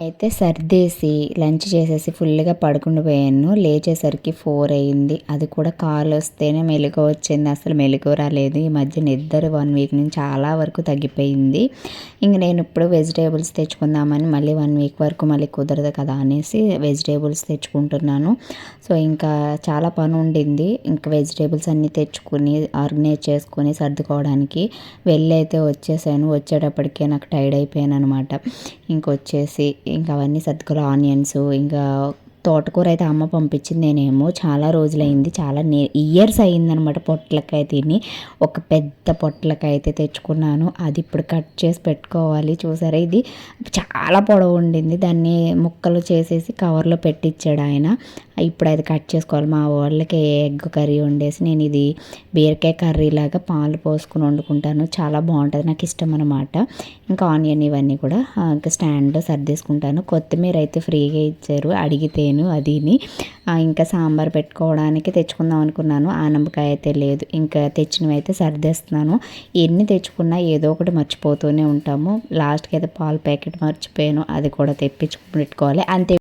అయితే సర్దేసి లంచ్ చేసేసి ఫుల్గా పడుకుండిపోయాను లేచేసరికి ఫోర్ అయింది. అది కూడా కాల్ వస్తేనే మెలుగు వచ్చింది. అసలు మెలుగు రాలేదు. ఈ మధ్య నిద్ర వన్ వీక్ నుంచి చాలా వరకు తగ్గిపోయింది. ఇంక నేను ఇప్పుడు వెజిటేబుల్స్ తెచ్చుకుందామని మళ్ళీ వన్ వీక్ వరకు మళ్ళీ కుదరదు కదా అనేసి వెజిటేబుల్స్ తెచ్చుకుంటున్నాను. సో ఇంకా చాలా పని ఉండింది. ఇంకా వెజిటేబుల్స్ అన్నీ తెచ్చుకుని ఆర్గనైజ్ చేసుకుని సర్దుకోవడానికి వెళ్ళైతే వచ్చేసాను. వచ్చేటప్పటికే నాకు టైర్డ్ అయిపోయాను అనమాట ఇంకొచ్చేసి ఇంకా అవన్నీ సర్దుకోవాలి ఆనియన్స్ ఇంకా తోటకూర అయితే అమ్మ పంపించింది నేనేమో చాలా రోజులైంది చాలా నే ఇయర్స్ అయిందనమాట పొట్లకాయ తిని. ఒక పెద్ద పొట్లకాయ అయితే తెచ్చుకున్నాను. అది ఇప్పుడు కట్ చేసి పెట్టుకోవాలి. చూసారా ఇది? చాలా పొడవు ఉండింది. దాన్ని ముక్కలు చేసేసి కవర్లో పెట్టించాడు ఆయన. ఇప్పుడు అది కట్ చేసుకోవాలి. మా వాళ్ళకి ఎగ్ కర్రీ వండేసి నేను ఇది బీరకాయ కర్రీ లాగా పాలు పోసుకుని వండుకుంటాను. చాలా బాగుంటుంది. నాకు ఇష్టం అనమాట ఇంకా ఆనియన్ ఇవన్నీ కూడా ఇంకా స్టాండ్లో సర్దేసుకుంటాను. కొత్తిమీర అయితే ఫ్రీగా ఇచ్చారు. అడిగితేను అదిని. ఇంకా సాంబార్ పెట్టుకోవడానికి తెచ్చుకుందాం అనుకున్నాను. ఆనంబకాయ అయితే లేదు. ఇంకా తెచ్చినవి అయితే సర్దేస్తున్నాను. ఎన్ని తెచ్చుకున్నా ఏదో ఒకటి మర్చిపోతూనే ఉంటాము. లాస్ట్కి అయితే పాల ప్యాకెట్ మర్చిపోయాను. అది కూడా తెప్పించుకు పెట్టుకోవాలి. అంతే